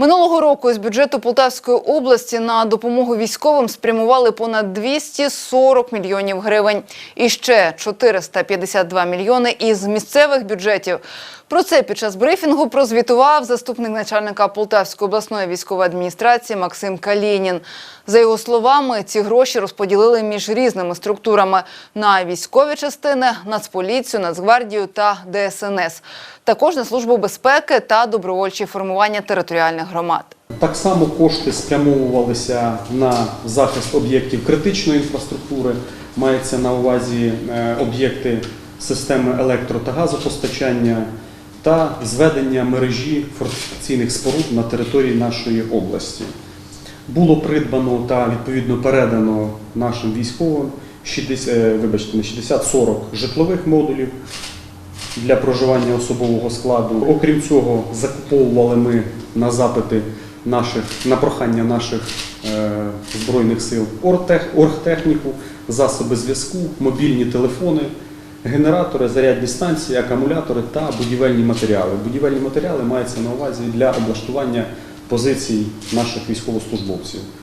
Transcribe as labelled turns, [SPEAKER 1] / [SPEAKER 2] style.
[SPEAKER 1] Минулого року з бюджету Полтавської області на допомогу військовим спрямували понад 240 мільйонів гривень. І ще 452 мільйони із місцевих бюджетів. Про це під час брифінгу прозвітував заступник начальника Полтавської обласної військової адміністрації Максим Калінін. За його словами, ці гроші розподілили між різними структурами на військові частини, Нацполіцію, Нацгвардію та ДСНС. Також на службу безпеки та добровольчі формування територіальних громад.
[SPEAKER 2] Так само кошти спрямовувалися на захист об'єктів критичної інфраструктури. Мається на увазі е, об'єкти системи електро та газопостачання та зведення мережі фортифікаційних споруд на території нашої області. Було придбано та відповідно передано нашим військовим 60, е, вибачте, не 60-40 житлових модулів для проживання особового складу. Окрім цього, закуповували ми на запити наших, на прохання наших е, збройних сил ортех, оргтехніку, засоби зв'язку, мобільні телефони, генератори, зарядні станції, акумулятори та будівельні матеріали. Будівельні матеріали маються на увазі для облаштування позицій наших військовослужбовців.